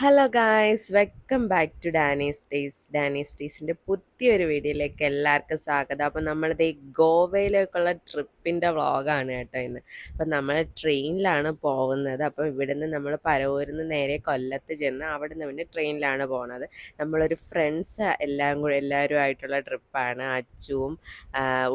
Hello guys welcome back to Dani's days Dani's ഡേയ്സിന്റെ പുതിയൊരു വീഡിയോയിലേക്ക് എല്ലാവർക്കും സ്വാഗതം. അപ്പോൾ നമ്മളിത് ഈ ഗോവയിലേക്കുള്ള ട്രിപ്പിന്റെ വ്ളോഗാണ് കേട്ടോ ഇന്ന്. അപ്പോൾ നമ്മൾ ട്രെയിനിലാണ് പോകുന്നത്. അപ്പോൾ നിന്ന് നമ്മൾ പരവൂരിൽ നിന്ന് നേരെ കൊല്ലത്ത് ചെന്ന് അവിടെ നിന്ന് പിന്നെ ട്രെയിനിലാണ് പോകുന്നത് നമ്മളൊരു ഫ്രണ്ട്സ് എല്ലാം കൂടി എല്ലാവരുമായിട്ടുള്ള ട്രിപ്പാണ്. അച്ചുവും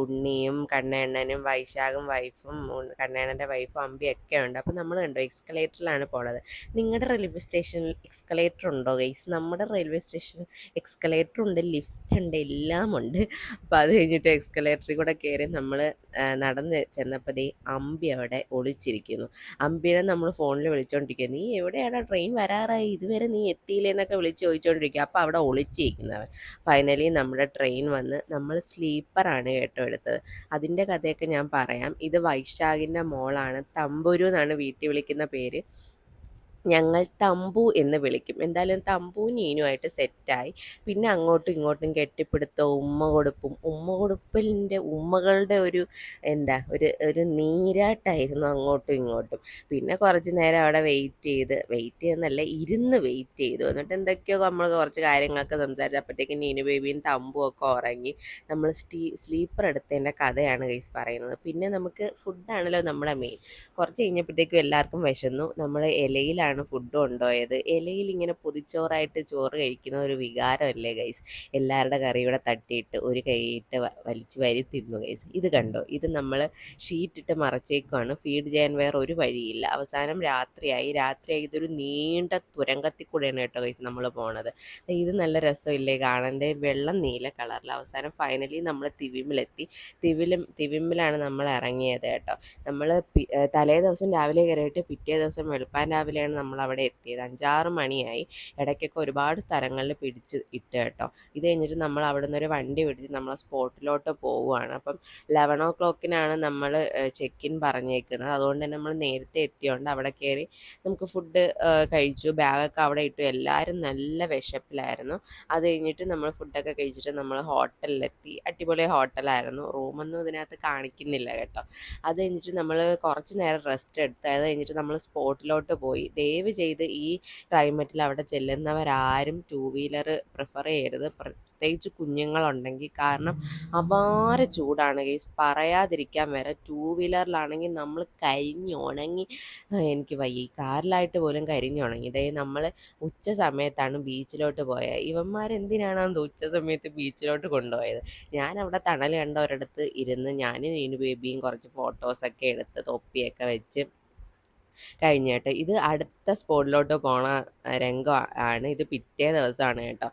ഉണ്ണിയും കണ്ണേണ്ണനും വൈശാഖും വൈഫും കണ്ണേണ്ണന്റെ വൈഫും അമ്പിയൊക്കെ ഉണ്ട്. അപ്പോൾ നമ്മൾ കണ്ടോ എക്സ്കലേറ്ററിലാണ് പോണത്. നിങ്ങളുടെ റെയിൽവേ സ്റ്റേഷനിൽ എക്സ്കലേറ്റർ ഉണ്ടോ ഗൈസ്? നമ്മുടെ റെയിൽവേ സ്റ്റേഷൻ എക്സ്കലേറ്റർ ഉണ്ട് ലിഫ്റ്റ് ഉണ്ട് എല്ലാം ഉണ്ട്. അപ്പോൾ അത് കഴിഞ്ഞിട്ട് എക്സ്കലേറ്ററിൽ കൂടെ കയറി നമ്മൾ നടന്ന് ചെന്നപ്പോൾ ദേ അമ്പി അവിടെ ഒളിച്ചിരിക്കുന്നു. അമ്പിനെ നമ്മൾ ഫോണിൽ വിളിച്ചുകൊണ്ടിരിക്കുക നീ എവിടെയാണ് ട്രെയിൻ വരാറായി. ഇതുവരെ നീ എത്തിയില്ലേ എന്നൊക്കെ വിളിച്ച് ചോദിച്ചുകൊണ്ടിരിക്കുക അപ്പോൾ അവിടെ ഒളിച്ചിരിക്കുന്നവൻ. ഫൈനലി നമ്മുടെ ട്രെയിൻ വന്ന് നമ്മൾ സ്ലീപ്പറാണ് കേട്ടോ എടുത്തത്. അതിന്റെ കഥയൊക്കെ ഞാൻ പറയാം. ഇത് വൈശാഖിന്റെ മോളാണ്. തമ്പുരു എന്നാണ് വീട്ടിൽ വിളിക്കുന്ന പേര്. ഞങ്ങൾ തമ്പു എന്ന് വിളിക്കും. എന്തായാലും തമ്പു നീനുമായിട്ട് സെറ്റായി പിന്നെ അങ്ങോട്ടും ഇങ്ങോട്ടും കെട്ടിപ്പിടുത്തവും ഉമ്മ കൊടുപ്പും. ഉമ്മ കൊടുപ്പലിന്റെ ഉമ്മകളുടെ ഒരു എന്താ ഒരു ഒരു നീരാട്ടായിരുന്നു അങ്ങോട്ടും ഇങ്ങോട്ടും. പിന്നെ കുറച്ച് നേരം അവിടെ വെയിറ്റ് ചെയ്ത് വെയിറ്റ് ചെയ്യുന്നല്ല ഇരുന്ന് വെയിറ്റ് ചെയ്തു. എന്നിട്ട് എന്തൊക്കെയോ നമ്മൾ കുറച്ച് കാര്യങ്ങളൊക്കെ സംസാരിച്ചപ്പോഴത്തേക്കും നീനു ബേബിയും തമ്പും ഒക്കെ ഉറങ്ങി. നമ്മൾ സ്റ്റീ സ്ലീപ്പർ എടുത്തതിന്റെ കഥയാണ് കേസ് പറയുന്നത്. പിന്നെ നമുക്ക് ഫുഡാണല്ലോ നമ്മുടെ മെയിൻ കുറച്ച് കഴിഞ്ഞപ്പോഴത്തേക്കും എല്ലാവർക്കും വിശന്നു. നമ്മൾ ഇലയിലാണ് ഫുഡ് കൊണ്ടുപോയത്. ഇലയിൽ ഇങ്ങനെ പൊതിച്ചോറായിട്ട് ചോറ് കഴിക്കുന്ന ഒരു വികാരമല്ലേ ഗൈസ്? എല്ലാവരുടെ കറിയൂടെ തട്ടിയിട്ട് ഒരു കൈയിട്ട് വലിച്ചു വരി തിന്നു ഗൈസ്. ഇത് കണ്ടോ? ഇത് നമ്മൾ ഷീറ്റിട്ട് മറച്ചേക്കുവാണ്. ഫീഡ് ചെയ്യാൻ വേറെ ഒരു വഴിയില്ല. അവസാനം രാത്രിയായി. രാത്രിയായി ഇതൊരു നീണ്ട തുരങ്കത്തിൽ കൂടെയാണ് കേട്ടോ ഗൈസ് നമ്മൾ പോണത്. ഇത് നല്ല രസമില്ലേ കാണണ്ടേ? വെള്ളം നീല കളറിൽ. അവസാനം ഫൈനലി നമ്മൾ തിവിമിലെത്തി. തിവിലും തിവിമിലാണ് നമ്മൾ ഇറങ്ങിയത് കേട്ടോ. നമ്മൾ തലേ ദിവസം രാവിലെ കയറിയിട്ട് പിറ്റേ ദിവസം വെളുപ്പാൻ രാവിലെയാണ് നമ്മൾ അവിടെ എത്തിയത്. അഞ്ചാറ് മണിയായി. ഇടയ്ക്കൊക്കെ ഒരുപാട് സ്ഥലങ്ങളിൽ പിടിച്ച് ഇട്ട് കേട്ടോ. ഇത് കഴിഞ്ഞിട്ട് നമ്മൾ അവിടെ നിന്നൊരു വണ്ടി പിടിച്ച് നമ്മൾ സ്പോട്ടിലോട്ട് പോവുകയാണ്. അപ്പം ലെവൻ ഓ ക്ലോക്കിനാണ് നമ്മൾ ചെക്ക് ഇൻ പറഞ്ഞേക്കുന്നത്. അതുകൊണ്ട് തന്നെ നമ്മൾ നേരത്തെ എത്തിയോണ്ട് അവിടെ കയറി നമുക്ക് ഫുഡ് കഴിച്ചു. ബാഗൊക്കെ അവിടെ ഇട്ടു. എല്ലാവരും നല്ല വിശപ്പിലായിരുന്നു. അത് കഴിഞ്ഞിട്ട് നമ്മൾ ഫുഡൊക്കെ കഴിച്ചിട്ട് നമ്മൾ ഹോട്ടലിലെത്തി. അടിപൊളി ഹോട്ടലായിരുന്നു. റൂമൊന്നും ഇതിനകത്ത് കാണിക്കുന്നില്ല കേട്ടോ. അത് കഴിഞ്ഞിട്ട് നമ്മൾ കുറച്ച് നേരം റെസ്റ്റ് എടുത്ത്. അത് കഴിഞ്ഞിട്ട് നമ്മൾ സ്പോട്ടിലോട്ട് പോയി. ദയവ് ചെയ്ത് ഈ ക്ലൈമറ്റിൽ അവിടെ ചെല്ലുന്നവരാരും ടൂ വീലർ പ്രിഫർ ചെയ്യരുത്. പ്രത്യേകിച്ച് കുഞ്ഞുങ്ങളുണ്ടെങ്കിൽ കാരണം അപാര ചൂടാണ് ഗൈസ് പറയാതിരിക്കാൻ വരെ ടൂ വീലറിലാണെങ്കിൽ നമ്മൾ കരിഞ്ഞുണങ്ങി എനിക്ക് വയ്യ. കാറിലായിട്ട് പോലും കരിഞ്ഞുണങ്ങി. ഇതേ നമ്മൾ ഉച്ച സമയത്താണ് ബീച്ചിലോട്ട് പോയത് ഇവന്മാരെന്തിനാണ് അത് ഉച്ച സമയത്ത് ബീച്ചിലോട്ട് കൊണ്ടുപോയത്? ഞാൻ അവിടെ തണൽ കണ്ട ഒരിടത്ത് ഇരുന്ന് ഞാനും നീനു ബേബിയും കുറച്ച് ഫോട്ടോസൊക്കെ എടുത്ത് തൊപ്പിയൊക്കെ വെച്ച് കഴിഞ്ഞ് കേട്ടോ ഇത് അടുത്ത സ്പോട്ടിലോട്ട് പോണ രംഗമാണ് രംഗം ആണ്. ഇത് പിറ്റേ ദിവസമാണ് കേട്ടോ.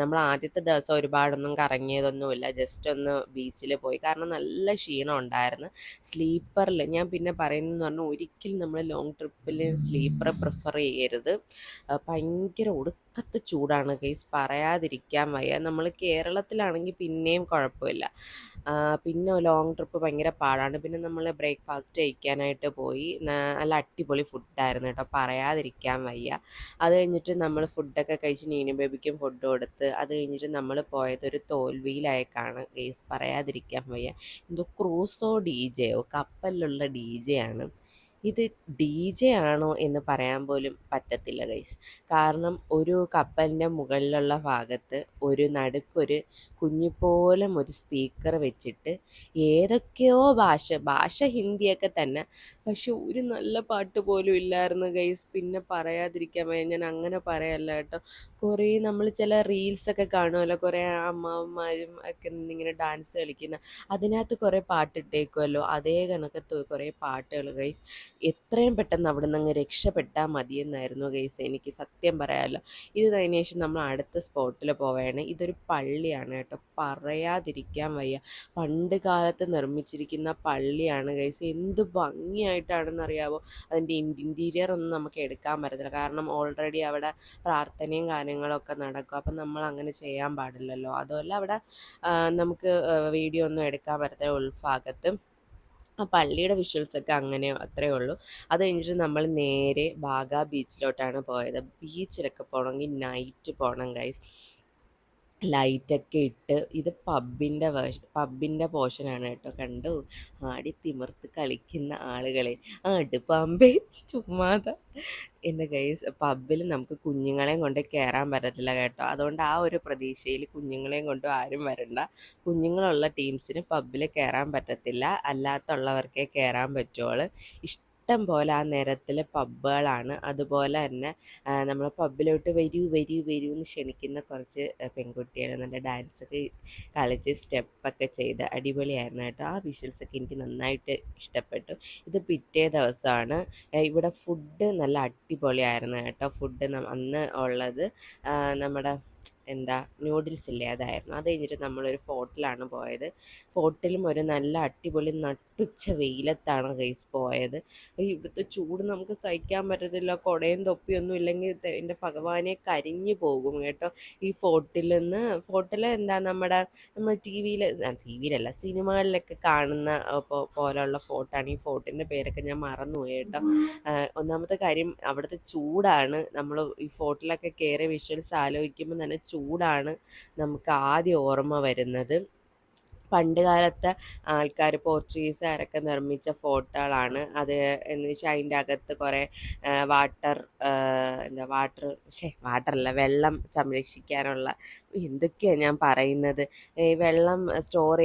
നമ്മൾ ആദ്യത്തെ ദിവസം ഒരുപാടൊന്നും കറങ്ങിയതൊന്നുമില്ല. ജസ്റ്റ് ഒന്ന് ബീച്ചിൽ പോയി. കാരണം നല്ല ക്ഷീണം ഉണ്ടായിരുന്നു. സ്ലീപ്പറിൽ ഞാൻ പിന്നെ പറയുന്നതെന്ന് പറഞ്ഞാൽ ഒരിക്കലും നമ്മൾ ലോങ് ട്രിപ്പിൽ സ്ലീപ്പർ പ്രിഫർ ചെയ്യരുത്. ഭയങ്കര ഒടുക്കത്തെ ചൂടാണ് കേസ് പറയാതിരിക്കാൻ വയ്യ. നമ്മൾ കേരളത്തിലാണെങ്കിൽ പിന്നെയും കുഴപ്പമില്ല. പിന്നെ ലോങ് ട്രിപ്പ് ഭയങ്കര പാടാണ്. പിന്നെ നമ്മൾ ബ്രേക്ക്ഫാസ്റ്റ് കഴിക്കാനായിട്ട് പോയി. നല്ല അടിപൊളി ഫുഡായിരുന്നു കേട്ടോ പറയാതിരിക്കാൻ വയ്യ. അത് കഴിഞ്ഞിട്ട് നമ്മൾ ഫുഡൊക്കെ കഴിച്ച് നീനു ബേബിക്കും ഫുഡ് കൊടുത്ത് അത് കഴിഞ്ഞിട്ട് നമ്മൾ പോയത് ഒരു തോൽവിയിലായേക്കാണ് ഗെയ്സ് പറയാതിരിക്കാൻ വയ്യ. എന്തോ ക്രൂസോ ഡി ജെയോ കപ്പലിലുള്ള ഡി ജെ ആണ്. ഇത് ഡി ജെ ആണോ എന്ന് പറയാൻ പോലും പറ്റത്തില്ല ഗൈസ് കാരണം ഒരു കപ്പലിന്റെ മുകളിലുള്ള ഭാഗത്ത് ഒരു നടുക്കൊരു കുഞ്ഞിപ്പോലും ഒരു സ്പീക്കർ വെച്ചിട്ട് ഏതൊക്കെയോ ഭാഷ ഭാഷ ഹിന്ദിയൊക്കെ തന്നെ. പക്ഷെ ഒരു നല്ല പാട്ട് പോലും ഇല്ലായിരുന്നു ഗൈസ് പിന്നെ പറയാതിരിക്കാൻ വയ്യ. ഞാൻ അങ്ങനെ പറയല്ല കേട്ടോ. കുറേ നമ്മൾ ചില റീൽസൊക്കെ കാണുമല്ലോ. കുറേ അമ്മമാരും ഒക്കെ ഇങ്ങനെ ഡാൻസ് കളിക്കുന്ന. അതിനകത്ത് കുറേ പാട്ടിട്ടേക്കുമല്ലോ അതേ കണക്കത്ത് കുറേ പാട്ടുകൾ ഗൈസ് എത്രയും പെട്ടെന്ന് അവിടെ നിന്ന് അങ്ങ് രക്ഷപ്പെട്ടാൽ മതിയെന്നായിരുന്നു ഗൈസ് എനിക്ക് സത്യം പറയാമല്ലോ ഇത് കഴിഞ്ഞ ശേഷം നമ്മൾ അടുത്ത സ്പോട്ടിൽ പോവുകയാണ്. ഇതൊരു പള്ളിയാണ് കേട്ടോ. പറയാതിരിക്കാൻ വയ്യ. പണ്ട് കാലത്ത് നിർമ്മിച്ചിരിക്കുന്ന പള്ളിയാണ് ഗൈസ് എന്ത് ഭംഗിയായിട്ടാണെന്ന് അറിയാവോ അതിന്റെ ഇന്റീരിയർ ഒന്നും നമുക്ക് എടുക്കാൻ പറ്റത്തില്ല. കാരണം ഓൾറെഡി അവിടെ പ്രാർത്ഥനയും കാര്യങ്ങളൊക്കെ നടക്കും. അപ്പം നമ്മൾ അങ്ങനെ ചെയ്യാൻ പാടില്ലല്ലോ. അതുമല്ല അവിടെ നമുക്ക് വീഡിയോ ഒന്നും എടുക്കാൻ പറ്റത്തില്ല. ഉൾഭാഗത്ത്. ആ പള്ളിയുടെ വിഷ്വൽസൊക്കെ അങ്ങനെ അത്രയേ ഉള്ളൂ. അത് കഴിഞ്ഞിട്ട് നമ്മൾ നേരെ ബാഗ ബീച്ചിലോട്ടാണ് പോയത്. ബീച്ചിലൊക്കെ പോകണമെങ്കിൽ നൈറ്റ് പോകണം ഗൈസ് ലൈറ്റൊക്കെ ഇട്ട് ഇത് പബ്ബിന്റെ വേർഷൻ പബ്ബിന്റെ പോർഷനാണ് കേട്ടോ. കണ്ടു? ആടി തിമിർത്ത് കളിക്കുന്ന ആളുകളെ. ആട് പാമ്പേ ചുമ്മാത. എന്റെ ഗൈസ് പബ്ബിൽ നമുക്ക് കുഞ്ഞുങ്ങളെയും കൊണ്ട് കയറാൻ പറ്റത്തില്ല കേട്ടോ. അതുകൊണ്ട് ആ ഒരു പ്രതീക്ഷയിൽ കുഞ്ഞുങ്ങളെയും കൊണ്ട് ആരും വരണ്ട. കുഞ്ഞുങ്ങളുള്ള ടീംസിന് പബ്ബിൽ കയറാൻ പറ്റത്തില്ല. അല്ലാത്തുള്ളവർക്കേ കയറാൻ പറ്റുള്ളൂ ഇഷ്ടം ഇഷ്ടം പോലെ ആ നിരത്തിൽ പബ്ബുകളാണ്. അതുപോലെ തന്നെ നമ്മൾ പബ്ബിലോട്ട് വരൂ വരൂ വരൂ എന്ന് ക്ഷണിക്കുന്ന കുറച്ച് പെൺകുട്ടികൾ നല്ല ഡാൻസ് ഡാൻസൊക്കെ കളിച്ച് സ്റ്റെപ്പൊക്കെ ചെയ്ത് അടിപൊളിയായിരുന്നു കേട്ടോ. ആ വിഷ്വൽസൊക്കെ എനിക്ക് നന്നായിട്ട് ഇഷ്ടപ്പെട്ടു. ഇത് പിറ്റേ ദിവസമാണ്. ഇവിടെ ഫുഡ് നല്ല അടിപൊളിയായിരുന്നു കേട്ടോ. ഫുഡ് അന്ന് ഉള്ളത് നമ്മുടെ എന്താ നൂഡിൽസ് ഇല്ലേ? അതായിരുന്നു. അത് കഴിഞ്ഞിട്ട് നമ്മളൊരു ഫോർട്ടിലാണ് പോയത്. ഫോർട്ടിലും ഒരു നല്ല അടിപൊളി നട്ടുച്ച വെയിലത്താണ് ഗൈസ് പോയത്. ഇവിടുത്തെ ചൂട് നമുക്ക് സഹിക്കാൻ പറ്റത്തില്ല. കുടയും തൊപ്പിയൊന്നും ഇല്ലെങ്കിൽ എന്റെ ഭഗവാനെ കരിഞ്ഞു പോകും കേട്ടോ. ഈ ഫോർട്ടിൽ നിന്ന് ഫോർട്ടിൽ എന്താ നമ്മുടെ നമ്മൾ ടി വിയിൽ ടി വിയിലല്ല സിനിമകളിലൊക്കെ കാണുന്ന പോലെയുള്ള ഫോർട്ടാണ്. ഈ ഫോർട്ടിന്റെ പേരൊക്കെ ഞാൻ മറന്നുപോയി കേട്ടോ. ഒന്നാമത്തെ കാര്യം അവിടുത്തെ ചൂടാണ്. നമ്മൾ ഈ ഫോർട്ടിലൊക്കെ കയറി വിഷ്വൽസ് ആലോചിക്കുമ്പോൾ തന്നെ ചൂടാണ് നമുക്ക് ആദ്യം ഓർമ്മ വരുന്നത്. പണ്ട് കാലത്തെ ആൾക്കാർ പോർച്ചുഗീസുകാരൊക്കെ നിർമ്മിച്ച ഫോട്ടോകളാണ്. അത് എന്ന് വെച്ചാൽ അതിന്റെ അകത്ത് കുറേ വാട്ടർ എന്താ വാട്ടർ ഷേ വാട്ടറല്ല വെള്ളം സംരക്ഷിക്കാനുള്ള എന്തൊക്കെയാണ് ഞാൻ പറയുന്നത്? ഈ വെള്ളം സ്റ്റോർ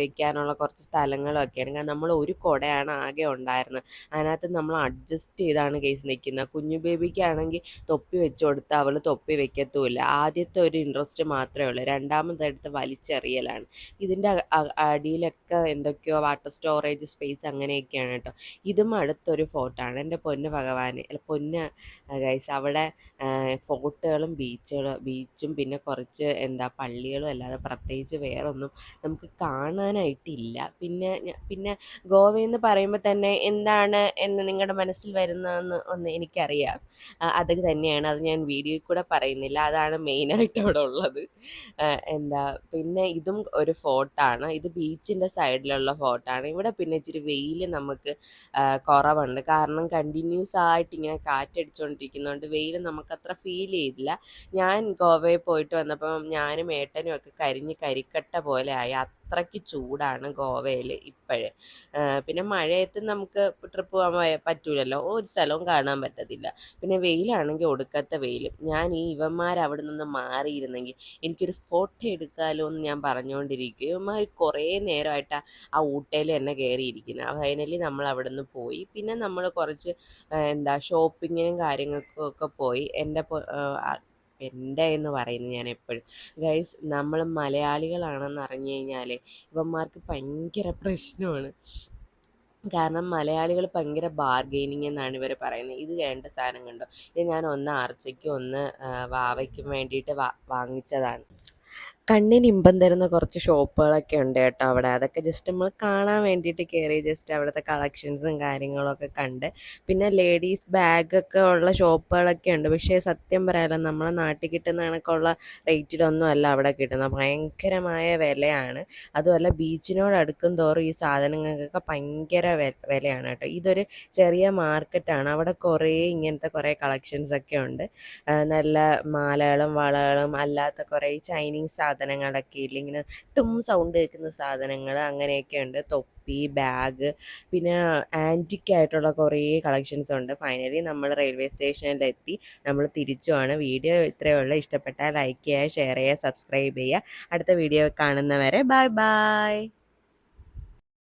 വയ്ക്കാനുള്ള കുറച്ച് സ്ഥലങ്ങളൊക്കെയാണ്. കാരണം നമ്മൾ ഒരു കുടയാണ് ആകെ ഉണ്ടായിരുന്നത്. അതിനകത്ത് നമ്മൾ അഡ്ജസ്റ്റ് ചെയ്താണ് കേസ് നിൽക്കുന്നത്. കുഞ്ഞു ബേബിക്കാണെങ്കിൽ തൊപ്പി വെച്ച് കൊടുത്താൽ അവൾ തൊപ്പി വെക്കത്തുമില്ല ആദ്യത്തെ ഒരു ഇൻട്രസ്റ്റ് മാത്രമേ ഉള്ളൂ. രണ്ടാമതെടുത്ത് വലിച്ചെറിയലാണ്. ഇതിന്റെ അടിയിലൊക്കെ എന്തൊക്കെയോ വാട്ടർ സ്റ്റോറേജ് സ്പേസ് അങ്ങനെയൊക്കെയാണ് കേട്ടോ. ഇതും അടുത്തൊരു ഫോർട്ടാണ്. എന്റെ പൊന്ന് ഭഗവാന് പൊന്ന് ഗൈസ് അവിടെ ഫോർട്ടുകളും ബീച്ചുകളും ബീച്ചും പിന്നെ കുറച്ച് എന്താ പള്ളികളും അല്ലാതെ പ്രത്യേകിച്ച് വേറൊന്നും നമുക്ക് കാണാനായിട്ടില്ല. പിന്നെ പിന്നെ ഗോവയെന്ന് പറയുമ്പോൾ തന്നെ എന്താണ് എന്ന് നിങ്ങളുടെ മനസ്സിൽ വരുന്നതെന്ന് ഒന്ന് എനിക്കറിയാം. അത് തന്നെയാണ്. അത് ഞാൻ വീഡിയോയിൽ കൂടെ പറയുന്നില്ല. അതാണ് മെയിനായിട്ട് അവിടെ ഉള്ളത്. എന്താ പിന്നെ ഇതും ഒരു ഫോർട്ടാണ്. ഇത് ബീച്ചിന്റെ സൈഡിലുള്ള ഫോട്ടോ ആണ്. ഇവിടെ പിന്നെ ഇച്ചിരി വെയിൽ നമുക്ക് കുറവുണ്ട്. കാരണം കണ്ടിന്യൂസ് ആയിട്ട് ഇങ്ങനെ കാറ്റടിച്ചുകൊണ്ടിരിക്കുന്നതുകൊണ്ട് വെയിൽ നമുക്കത്ര ഫീൽ ചെയ്തില്ല. ഞാൻ ഗോവയിൽ പോയിട്ട് വന്നപ്പം ഞാനും ഏട്ടനും ഒക്കെ കരിഞ്ഞ് കരിക്കട്ട പോലെ ആയി. അത്രയ്ക്ക് ചൂടാണ് ഗോവയിൽ ഇപ്പോഴേ. പിന്നെ മഴയത്ത് നമുക്ക് ട്രിപ്പ് പോകാൻ പറ്റൂലല്ലോ. ഒരു സ്ഥലവും കാണാൻ പറ്റത്തില്ല. പിന്നെ വെയിലാണെങ്കിൽ ഒടുക്കത്തെ വെയിൽ ഞാൻ ഈ ഇവന്മാർ അവിടെ നിന്ന് മാറിയിരുന്നെങ്കിൽ എനിക്കൊരു ഫോട്ടോ എടുക്കാമല്ലോ എന്ന് ഞാൻ പറഞ്ഞുകൊണ്ടിരിക്കും ഇവന്മാർ കുറേ നേരമായിട്ട് ആ ഊട്ടയിൽ തന്നെ കയറിയിരിക്കുന്നത് ഫൈനലി നമ്മൾ അവിടെ നിന്ന് പോയി. പിന്നെ നമ്മൾ കുറച്ച് എന്താ ഷോപ്പിങ്ങിനും കാര്യങ്ങൾക്കും ഒക്കെ പോയി എന്റെ എന്റെ എന്ന് പറയുന്നത് ഞാൻ എപ്പോഴും. ഗൈസ് നമ്മൾ മലയാളികളാണെന്ന് അറിഞ്ഞു കഴിഞ്ഞാൽ ഇവന്മാർക്ക് ഭയങ്കര പ്രശ്നമാണ്. കാരണം മലയാളികൾ ഭയങ്കര ബാർഗെയിനിങ് എന്നാണ് ഇവർ പറയുന്നത്. ഇത് രണ്ട് സാധനം കണ്ടോ? ഇത് ഞാൻ ഒന്ന് ആർച്ചയ്ക്കും ഒന്ന് വാവയ്ക്കും വേണ്ടിയിട്ട് വാങ്ങിച്ചതാണ്. കണ്ണിന് ഇമ്പം തരുന്ന കുറച്ച് ഷോപ്പുകളൊക്കെ ഉണ്ട് കേട്ടോ അവിടെ. അതൊക്കെ ജസ്റ്റ് നമ്മൾ കാണാൻ വേണ്ടിയിട്ട് കയറി ജസ്റ്റ് അവിടുത്തെ കളക്ഷൻസും കാര്യങ്ങളൊക്കെ കണ്ട്. പിന്നെ ലേഡീസ് ബാഗൊക്കെ ഉള്ള ഷോപ്പുകളൊക്കെ ഉണ്ട്. പക്ഷേ സത്യം പറയാലോ നമ്മളെ നാട്ടിൽ കിട്ടുന്ന കണക്കുള്ള റേറ്റിലൊന്നും അല്ല അവിടെ കിട്ടുന്നത് ഭയങ്കരമായ വിലയാണ്. അതുമല്ല ബീച്ചിനോട് അടുക്കും തോറും ഈ സാധനങ്ങൾക്കൊക്കെ ഭയങ്കര വിലയാണ് കേട്ടോ. ഇതൊരു ചെറിയ മാർക്കറ്റാണ് അവിടെ കുറേ ഇങ്ങനത്തെ കുറേ കളക്ഷൻസൊക്കെ ഉണ്ട്. നല്ല മാലകളും വളകളും അല്ലാത്ത കുറേ ചൈനീസ് സാധനങ്ങളൊക്കെ ഇല്ല ഇങ്ങനെ ടും സൗണ്ട് കേൾക്കുന്ന സാധനങ്ങൾ അങ്ങനെയൊക്കെ ഉണ്ട് തൊപ്പി ബാഗ് പിന്നെ ആന്റിക് ആയിട്ടുള്ള കുറേ കളക്ഷൻസ് ഉണ്ട്. ഫൈനലി നമ്മൾ റെയിൽവേ സ്റ്റേഷനിലെത്തി നമ്മൾ തിരിച്ചുമാണ് വീഡിയോ ഇത്രയേ ഉള്ളൂ. ഇഷ്ടപ്പെട്ടാൽ ലൈക്ക് ചെയ്യുക ഷെയർ ചെയ്യുക സബ്സ്ക്രൈബ് ചെയ്യുക. അടുത്ത വീഡിയോ കാണുന്നവരെ ബൈ ബൈ